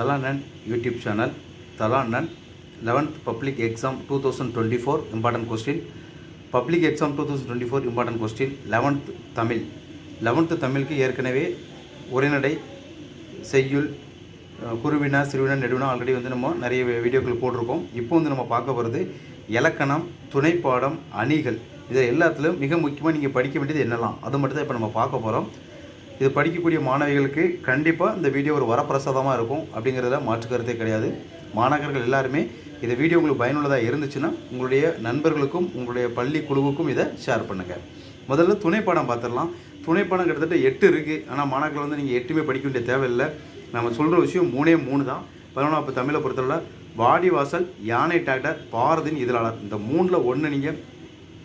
தலானன் YouTube channel தலானன் eleventh public exam two thousand twenty four important question public exam two thousand twenty four important question eleventh Tamil. Eleventh தமிழுக்கு ஏற்கனவே உரைநடை செய்யுள் குருவினா சிறுவினா நெடுவினா already வந்து நம்ம நிறைய வீடியோக்கள் போட்டிருக்கோம். இப்போ வந்து நம்ம பார்க்க போகிறது இலக்கணம் துணைப்பாடம் அணிகள். இதை எல்லாத்துலையும் மிக முக்கியமாக நீங்கள் படிக்க வேண்டியது என்னலாம்? அது மட்டும் தான் இப்போ நம்ம பார்க்க போகிறோம் இது படிக்கக்கூடிய மாணவிகளுக்கு கண்டிப்பாக இந்த வீடியோ ஒரு வரப்பிரசாதமாக இருக்கும் அப்படிங்கிறத மாற்றுக்கருத்தே கிடையாது. மாணவர்கள் எல்லாருமே இந்த வீடியோ உங்களுக்கு பயனுள்ளதாக இருந்துச்சுன்னா உங்களுடைய நண்பர்களுக்கும் உங்களுடைய பள்ளி குழுவுக்கும் இதை ஷேர் பண்ணுங்கள் முதல்ல துணைப்பாடம் பார்த்துடலாம். துணைப்பாடம் கிட்டத்தட்ட எட்டு இருக்குது ஆனால் மாணவர்கள் வந்து நீங்கள் எட்டுமே படிக்க வேண்டிய தேவையில்லை. நம்ம சொல்கிற விஷயம் மூணே மூணு தான். பதினொன்றாம் தமிழை பொறுத்தவரை வாடிவாசல் யானை டாக்டர் பாரதின் இதழாளர். இந்த மூணில் ஒன்று நீங்கள்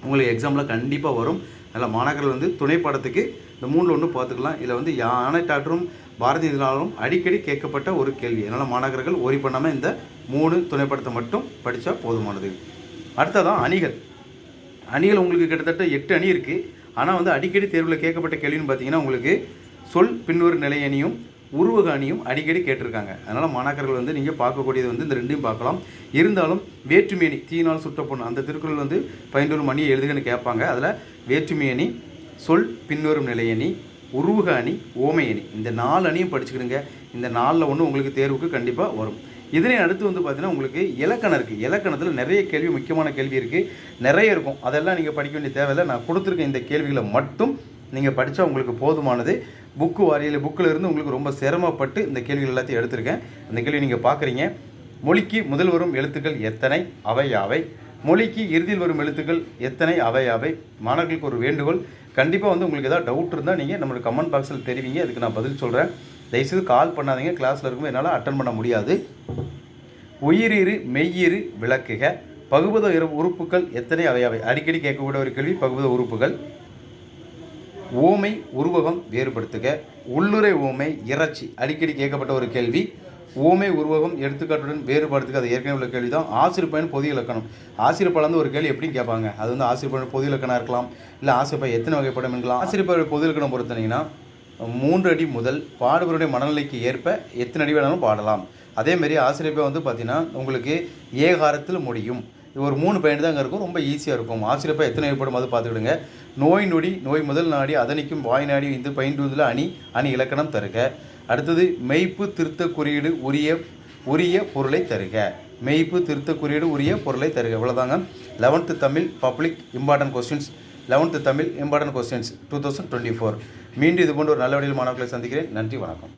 உங்களுக்கு எக்ஸாமில் கண்டிப்பாக வரும். அதில் மாணவர்கள் வந்து துணை பாடத்துக்கு இந்த மூணில் ஒன்று பார்த்துக்கலாம். இதில் வந்து யானை டாக்டரும் பாரதி இதனாலும் அடிக்கடி கேட்கப்பட்ட ஒரு கேள்வி. அதனால் மாணவர்கள் ஓரி பண்ணாமல் இந்த மூணு துணைப்படத்தை மட்டும் படித்தா போதுமானது. அடுத்ததான் அணிகள். அணிகள் உங்களுக்கு கிட்டத்தட்ட எட்டு அணி இருக்குது ஆனால் வந்து அடிக்கடி தேர்வில் கேட்கப்பட்ட கேள்வின்னு பார்த்தீங்கன்னா உங்களுக்கு சொல் பின்னொரு நிலை உருவகாணியும் உருவக அணியும் அடிக்கடி கேட்டிருக்காங்க. அதனால் மாணாக்கர்கள் வந்து நீங்கள் பார்க்கக்கூடியது வந்து இந்த ரெண்டையும் பார்க்கலாம். இருந்தாலும் வேற்றுமையணி தீயினால் சுட்ட பொண்ணு அந்த திருக்குறள் வந்து பயின்றொரு மணியை எழுதுகன்னு கேட்பாங்க. அதில் வேற்றுமையணி சொல் பின்வரும் நிலையணி உருவக அணி ஓமை அணி இந்த நாலு அணியும் படிச்சுக்கிடுங்க. இந்த நாலில் ஒன்று உங்களுக்கு தேர்வுக்கு கண்டிப்பாக வரும். இதனை அடுத்து வந்து பார்த்தீங்கன்னா உங்களுக்கு இலக்கணம் இருக்குது இலக்கணத்தில் நிறைய கேள்வி முக்கியமான கேள்வி இருக்குது நிறைய இருக்கும். அதெல்லாம் நீங்கள் படிக்க வேண்டிய தேவையில்லை. நான் கொடுத்துருக்க இந்த கேள்விகளை மட்டும் நீங்கள் படித்தா உங்களுக்கு போதுமானது. புக்கு வாரியில் புக்கில் இருந்து உங்களுக்கு ரொம்ப சிரமப்பட்டு இந்த கேள்விகள் எல்லாத்தையும் எடுத்திருக்கேன். அந்த கேள்வி நீங்கள் பார்க்குறீங்க. மொழிக்கு முதல் வரும் எழுத்துக்கள் எத்தனை? அவை யாவை? மொழிக்கு இறுதியில் வரும் எழுத்துக்கள் எத்தனை? அவை யாவை? மாணவர்களுக்கு ஒரு வேண்டுகோள். கண்டிப்பாக வந்து உங்களுக்கு ஏதாவது டவுட் இருந்தால் நீங்கள் நம்மளோட கமெண்ட் பாக்ஸில் தெரிவிங்க. அதுக்கு நான் பதில் சொல்கிறேன் தயவுசெய்து கால் பண்ணாதீங்க. கிளாஸில் இருக்கும்போது என்னால் அட்டன் பண்ண முடியாது. உயிரிரு மெய்யிரு விளக்குக. பகுபத உறுப்புகள் எத்தனை? அவையாவை அடிக்கடி கேட்கக்கூடிய ஒரு கேள்வி பகுபத உறுப்புகள். ஓமை உருவகம் வேறுபடுத்துக. உள்ளுரை ஓமை இறைச்சி. அடிக்கடி கேட்கப்பட்ட ஒரு கேள்வி. ஓமை உருவகம் எடுத்துக்காட்டுடன் வேறுபடுத்துக அது ஏற்கனவே உள்ள கேள்வி தான் ஆசிரியப்பயன் பொது இலக்கணம். ஆசிரியர் வந்து ஒரு கேள்வி எப்படி கேட்பாங்க. அது வந்து ஆசிரியப்பயன் பொது இலக்கணம் இருக்கலாம் இல்லை ஆசிரியப்பா எத்தனை வகைப்படம் இருக்கலாம் ஆசிரியப்பயன் பொது இலக்கணம் பொறுத்தனீங்கன்னா மூன்று அடி முதல் பாடுபவருடைய மனநிலைக்கு ஏற்ப எத்தனை அடி வேணாலும் பாடலாம். அதேமாரி ஆசிரியப்பை வந்து பார்த்தீங்கன்னா உங்களுக்கு ஏகாரத்தில் முடியும். ஒரு மூணு பயன் அங்கே இருக்கும். ரொம்ப ஈஸியாக இருக்கும். ஆசிரியப்பாக எத்தனை ஏற்படும் அது பார்த்துக்கிடுங்க. நோய் நொடி நோய் முதல் நாடி அதனைக்கும் வாய் நாடி இந்த பயின்றுவதில் அணி அணி இலக்கணம் தருக. அடுத்தது மெய்ப்பு திருத்த குறியீடு உரிய உரிய பொருளை தருக. மெய்ப்பு திருத்த குறியீடு உரிய பொருளை தருக. இவ்வளோதாங்க eleventh Tamil public important questions eleventh Tamil important questions two thousand twenty four மீண்டும் இது போன்ற ஒரு நல்ல வழியில் மாணவர்களை சந்திக்கிறேன். நன்றி வணக்கம்.